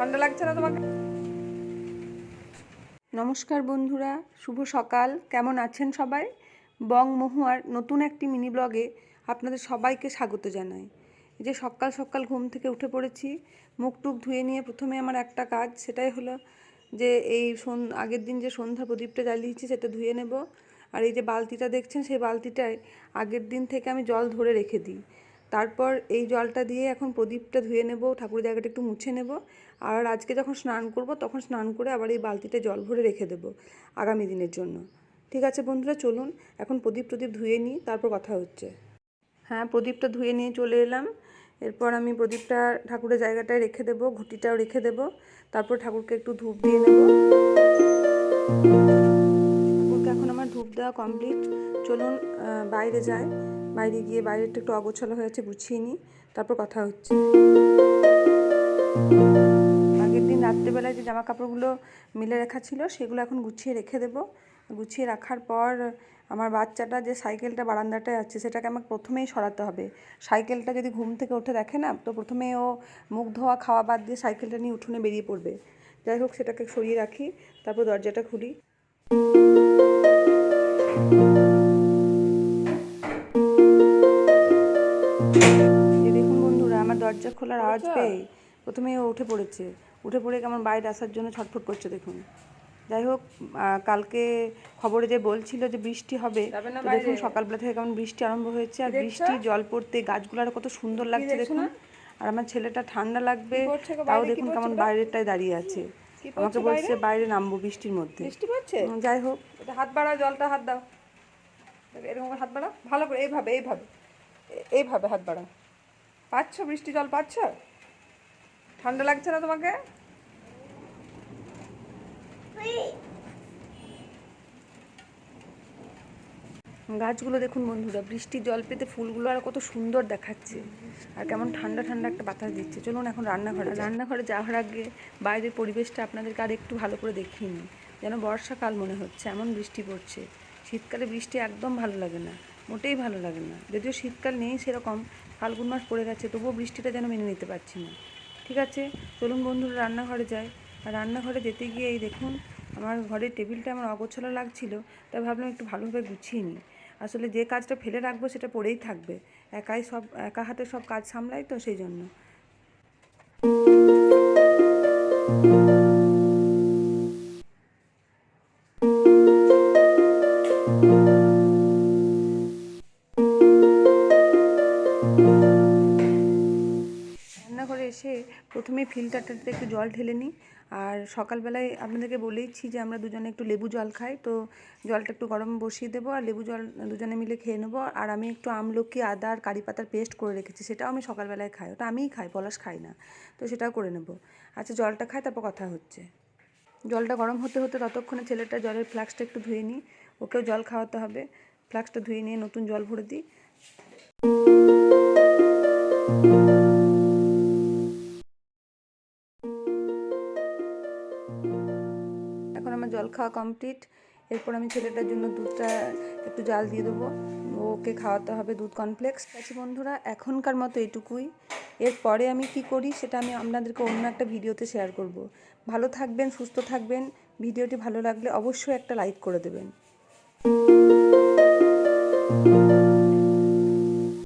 ঠান্ডা লাগছে না তোমাকে? নমস্কার বন্ধুরা, শুভ সকাল। কেমন আছেন সবাই? বং মহুয়ার নতুন একটি মিনি ব্লগে আপনাদের সবাইকে স্বাগত জানাই। যে সকাল সকাল ঘুম থেকে উঠে পড়েছি, মুখ টুক ধুয়ে নিয়ে প্রথমে আমার একটা কাজ, সেটাই হলো যে এই সন আগের দিন যে সন্ধ্যা প্রদীপটা জ্বালিয়েছি, সেটা ধুয়ে নেব। আর এই যে বালতিটা দেখছেন, সেই বালতিটায় আগের দিন থেকে আমি জল ধরে রেখে দিই। তারপর এই জলটা দিয়ে এখন প্রদীপটা ধুয়ে নেব, ঠাকুরের জায়গাটা একটু মুছে নেব। আর আজকে যখন স্নান করব, তখন স্নান করে আবার এই বালতিতে জল ভরে রেখে দেব আগামী দিনের জন্য। ঠিক আছে বন্ধুরা, চলুন, এখন প্রদীপ প্রদীপ ধুয়ে নিই, তারপর কথা হচ্ছে। হ্যাঁ প্রদীপটা ধুয়ে নিয়ে চলে এলাম। এরপর আমি প্রদীপটা ঠাকুরের জায়গাটায় রেখে দেবো, ঘুটিটাও রেখে দেবো। তারপর ঠাকুরকে একটু ধূপ দিয়ে নেব। দেওয়া কমপ্লিট চলুন বাইরে যাই। বাইরে গিয়ে বাইরেটা একটু অগোছালো হয়েছে গুছিয়ে নিই। তারপর কথা হচ্ছে। আগের দিন রাত্রেবেলায় যে জামা কাপড়গুলো মিলে রাখা ছিল, সেগুলো এখন গুছিয়ে রেখে দেব। গুছিয়ে রাখার পর আমার বাচ্চাটা যে সাইকেলটা বারান্দাটায় আছে, সেটাকে আমাকে প্রথমেই সরাতে হবে। সাইকেলটা যদি ঘুম থেকে উঠে দেখে না, তো প্রথমে ও মুখ ধোয়া, খাওয়া বাদ দিয়ে সাইকেলটা নিয়ে উঠোনে বেরিয়ে পড়বে। যাই হোক, সেটাকে সরিয়ে রাখি, তারপর দরজাটা খুলি। দরজা খোলার আওয়াজ পেয়ে প্রথমে ও উঠে পড়েছে। উঠে পড়ে কেমন বাইরে আসার জন্য ছটফট করছে দেখুন। যাই হোক কালকে খবরে যে বলছিল যে বৃষ্টি হবে দেখুন সকালবেলা থেকে কেমন বৃষ্টি আরম্ভ হয়েছে। আর বৃষ্টি জল পড়তে গাছগুলো আরও কত সুন্দর লাগছে দেখুন। আর আমার ছেলেটা ঠান্ডা লাগবে তাও দেখুন কেমন বাইরেটায় দাঁড়িয়ে আছে। আমাকে বলছে বাইরে? নামবো বৃষ্টির মধ্যে। বৃষ্টি পড়ছে? যাই হোক। হাত বাড়াও জলটা হাত দাও। এরকম হাত বাড়াও। ভালো করে এইভাবে এইভাবে। এইভাবে হাত বাড়াও। পাচ্ছ? বৃষ্টি জল পাচ্ছ? ঠান্ডা লাগছে না তোমাকে? গাছগুলো দেখুন বন্ধুরা বৃষ্টির জল পেতে ফুলগুলো আর কত সুন্দর দেখাচ্ছে। আর কেমন ঠান্ডা ঠান্ডা একটা বাতাস দিচ্ছে। চলুন এখন রান্নাঘরে রান্নাঘরে যাওয়ার আগে বাইরের পরিবেশটা আপনাদেরকে আর একটু ভালো করে দেখিয়ে নিই। যেন বর্ষাকাল মনে হচ্ছে, এমন বৃষ্টি পড়ছে। শীতকালে বৃষ্টি একদম ভালো লাগে না, মোটেই ভালো লাগে না। যদিও শীতকাল নেই সেরকম ফাল্গুন মাস পড়ে গেছে, তবুও বৃষ্টিটা যেন মেনে নিতে পারছি না। ঠিক আছে? চলুন বন্ধুরা, রান্নাঘরে যাই। আর রান্নাঘরে যেতে গিয়ে এই দেখুন, আমার ঘরের টেবিলটা আমার অগোছালো লাগছিল তাই ভাবলাম একটু ভালোভাবে গুছিয়ে নিই। আসলে যে কাজটা ফেলে রাখব সেটা পড়েই থাকবে। একাই সব, একা হাতে সব কাজ সামলাই তো সেই জন্য। এসে প্রথমে ফিল্টারটাতে একটু জল ঢেলে নিই। আর সকালবেলায় আপনাদেরকে বলেইছি যে আমরা দুজনে একটু লেবু জল খাই, তো জলটা একটু গরম বসিয়ে দেবো আর লেবু জল দুজনে মিলে খেয়ে নেব। আর আমি একটু আমলকি, আদা আর কারি পাতার পেস্ট করে রেখেছি, সেটাও আমি সকালবেলায় খাই, ওটা আমিই খাই, পলাশ খাই না, তো সেটাও করে নেব। আচ্ছা জলটা খাই, তারপর কথা হচ্ছে। জলটা গরম হতে হতে ততক্ষণে ছেলেটা জলের ফ্লাক্সটা একটু ধুয়ে নিই, ওকেও জল খাওয়াতে হবে। ফ্লাক্সটা ধুয়ে নিয়ে নতুন জল ভরে দিই। আমার জল খাওয়া কমপ্লিট এরপর আমি ছেলেটার জন্য দুধটা একটু জাল দিয়ে দেবো। ওকে খাওয়াতে হবে দুধ কমপ্লেক্স আছে বন্ধুরা, এখনকার মতো এটুকুই। এরপরে আমি কি করি সেটা আমি আপনাদেরকে অন্য একটা ভিডিওতে শেয়ার করব। ভালো থাকবেন, সুস্থ থাকবেন। ভিডিওটি ভালো লাগলে অবশ্যই একটা লাইক করে দেবেন।